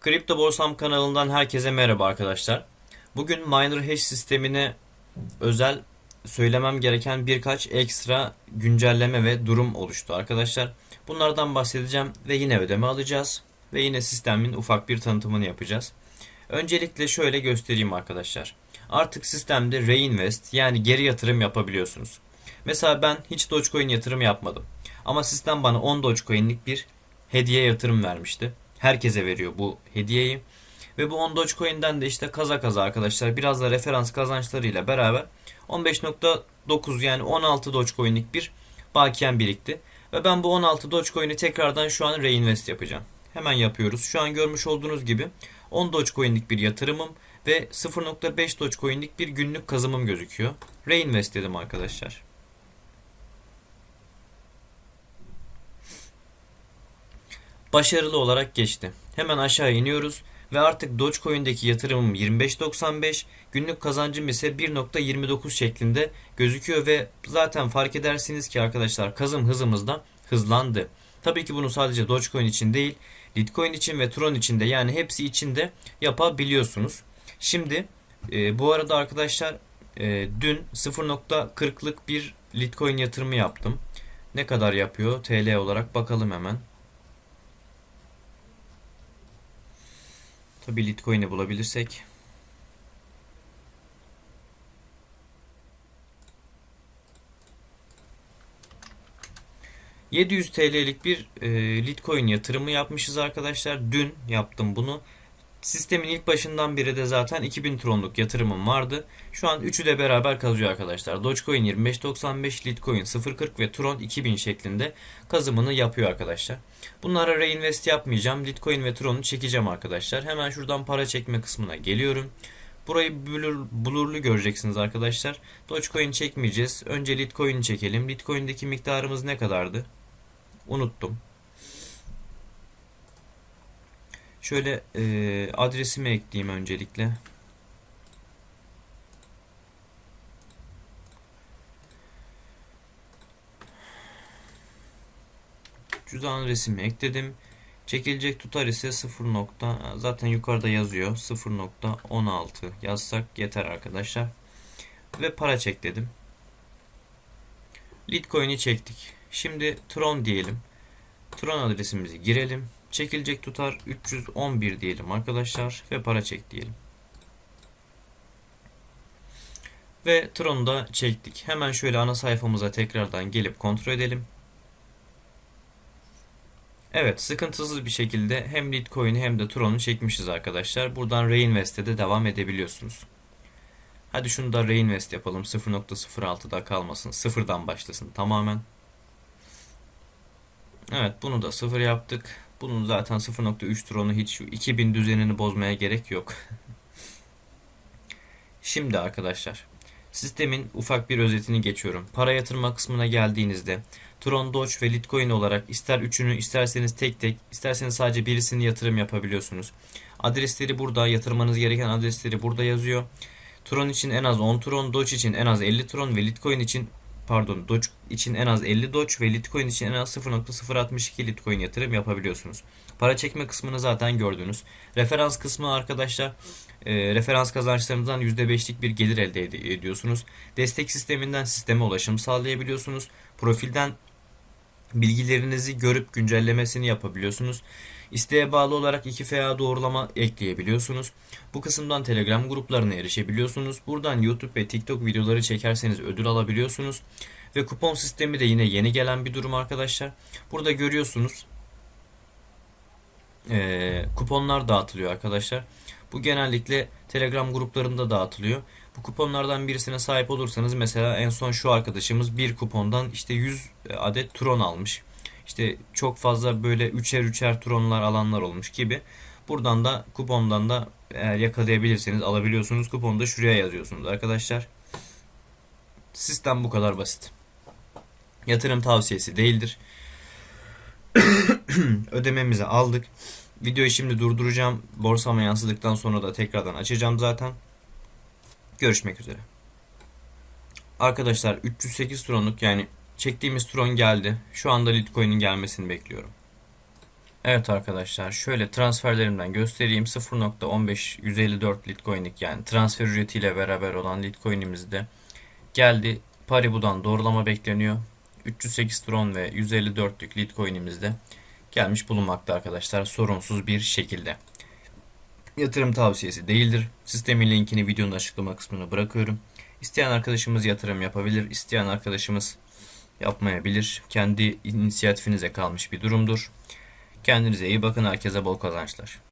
Kripto Borsam kanalından herkese merhaba arkadaşlar. Bugün miner hash sistemine özel söylemem gereken birkaç ekstra güncelleme ve durum oluştu arkadaşlar. Bunlardan bahsedeceğim ve yine ödeme alacağız ve yine sistemin ufak bir tanıtımını yapacağız. Öncelikle şöyle göstereyim arkadaşlar. Artık sistemde reinvest yani geri yatırım yapabiliyorsunuz. Mesela ben hiç Dogecoin yatırım yapmadım. Ama sistem bana 10 Dogecoin'lik bir hediye yatırım vermişti. Herkese veriyor bu hediyeyi. Ve bu 10 Dogecoin'den de işte kaza kaza arkadaşlar biraz da referans kazançlarıyla beraber 15.9 yani 16 Dogecoin'lik bir bakiyem birikti. Ve ben bu 16 Dogecoin'i tekrardan şu an reinvest yapacağım. Hemen yapıyoruz. Şu an görmüş olduğunuz gibi 10 Dogecoin'lik bir yatırımım ve 0.5 Dogecoin'lik bir günlük kazımım gözüküyor. Reinvest dedim arkadaşlar. Başarılı olarak geçti. Hemen aşağı iniyoruz ve artık Dogecoin'deki yatırımım 25.95, günlük kazancım ise 1.29 şeklinde gözüküyor ve zaten fark edersiniz ki arkadaşlar kazım hızımız da hızlandı. Tabii ki bunu sadece Dogecoin için değil, Litecoin için ve Tron için de yani hepsi için de yapabiliyorsunuz. Şimdi e, bu arada arkadaşlar e, dün 0.40'lık bir Litecoin yatırımı yaptım. Ne kadar yapıyor TL olarak bakalım hemen. Tabi Litecoin'i bulabilirsek. ...700 TL'lik bir e, Litecoin yatırımı yapmışız arkadaşlar. Dün yaptım bunu. Sistemin ilk başından beri de zaten 2000 tronluk yatırımım vardı. Şu an üçü de beraber kazıyor arkadaşlar. Dogecoin 25.95, Litecoin 0.40 ve Tron 2000 şeklinde kazımını yapıyor arkadaşlar. Bunlara reinvest yapmayacağım. Litecoin ve Tron'u çekeceğim arkadaşlar. Hemen şuradan para çekme kısmına geliyorum. Burayı blur, blurlu göreceksiniz arkadaşlar. Dogecoin çekmeyeceğiz. Önce Litecoin'i çekelim. Litecoin'deki miktarımız ne kadardı? Unuttum. Şöyle e, adresimi ekleyeyim öncelikle. Cüzdan resimi ekledim. Çekilecek tutar ise 0. Nokta, zaten yukarıda yazıyor. 0.16 yazsak yeter arkadaşlar. Ve para çek dedim. Litecoin'i çektik. Şimdi Tron diyelim. Tron adresimizi girelim. Çekilecek tutar 311 diyelim arkadaşlar ve para çek diyelim. Ve Tron'u da çektik. Hemen şöyle ana sayfamıza tekrardan gelip kontrol edelim. Evet sıkıntısız bir şekilde hem Litecoin'i hem de Tron'u çekmişiz arkadaşlar. Buradan Reinvest'e de devam edebiliyorsunuz. Hadi şunu da Reinvest yapalım. 0.06'da kalmasın. Sıfırdan başlasın tamamen. Evet bunu da sıfır yaptık. Bunun zaten 0.3 Tron'u hiç şu 2000 düzenini bozmaya gerek yok. Şimdi arkadaşlar sistemin ufak bir özetini geçiyorum. Para yatırma kısmına geldiğinizde Tron, Doge ve Litecoin olarak ister üçünü isterseniz tek tek isterseniz sadece birisini yatırım yapabiliyorsunuz. Adresleri burada yatırmanız gereken adresleri burada yazıyor. Tron için en az 10 Tron, Doge için en az 50 Tron ve Litecoin için pardon Doge için en az 50 Doge ve Litecoin için en az 0.062 Litecoin yatırım yapabiliyorsunuz. Para çekme kısmını zaten gördünüz. Referans kısmı arkadaşlar e, referans kazançlarınızdan %5'lik bir gelir elde ed- ediyorsunuz. Destek sisteminden sisteme ulaşım sağlayabiliyorsunuz. Profilden bilgilerinizi görüp güncellemesini yapabiliyorsunuz. İsteğe bağlı olarak 2FA doğrulama ekleyebiliyorsunuz. Bu kısımdan Telegram gruplarına erişebiliyorsunuz. Buradan YouTube ve TikTok videoları çekerseniz ödül alabiliyorsunuz. Ve kupon sistemi de yine yeni gelen bir durum arkadaşlar. Burada görüyorsunuz ee, kuponlar dağıtılıyor arkadaşlar. Bu genellikle Telegram gruplarında dağıtılıyor. Bu kuponlardan birisine sahip olursanız mesela en son şu arkadaşımız bir kupondan işte 100 adet Tron almış. İşte çok fazla böyle üçer üçer Tronlar alanlar olmuş gibi. Buradan da kupondan da eğer yakalayabilirseniz alabiliyorsunuz. Kuponu da şuraya yazıyorsunuz arkadaşlar. Sistem bu kadar basit. Yatırım tavsiyesi değildir. Ödememizi aldık. Videoyu şimdi durduracağım. Borsama yansıdıktan sonra da tekrardan açacağım zaten. Görüşmek üzere. Arkadaşlar 308 tronluk yani çektiğimiz tron geldi. Şu anda Litecoin'in gelmesini bekliyorum. Evet arkadaşlar şöyle transferlerimden göstereyim. 0.15 154 Litecoin'lik yani transfer ücretiyle beraber olan Litecoin'imiz de geldi. Paribu'dan doğrulama bekleniyor. 308 Tron ve 154'lük Litecoin'imiz de gelmiş bulunmakta arkadaşlar sorunsuz bir şekilde. Yatırım tavsiyesi değildir. Sistemin linkini videonun açıklama kısmına bırakıyorum. İsteyen arkadaşımız yatırım yapabilir. İsteyen arkadaşımız yapmayabilir. Kendi inisiyatifinize kalmış bir durumdur. Kendinize iyi bakın. Herkese bol kazançlar.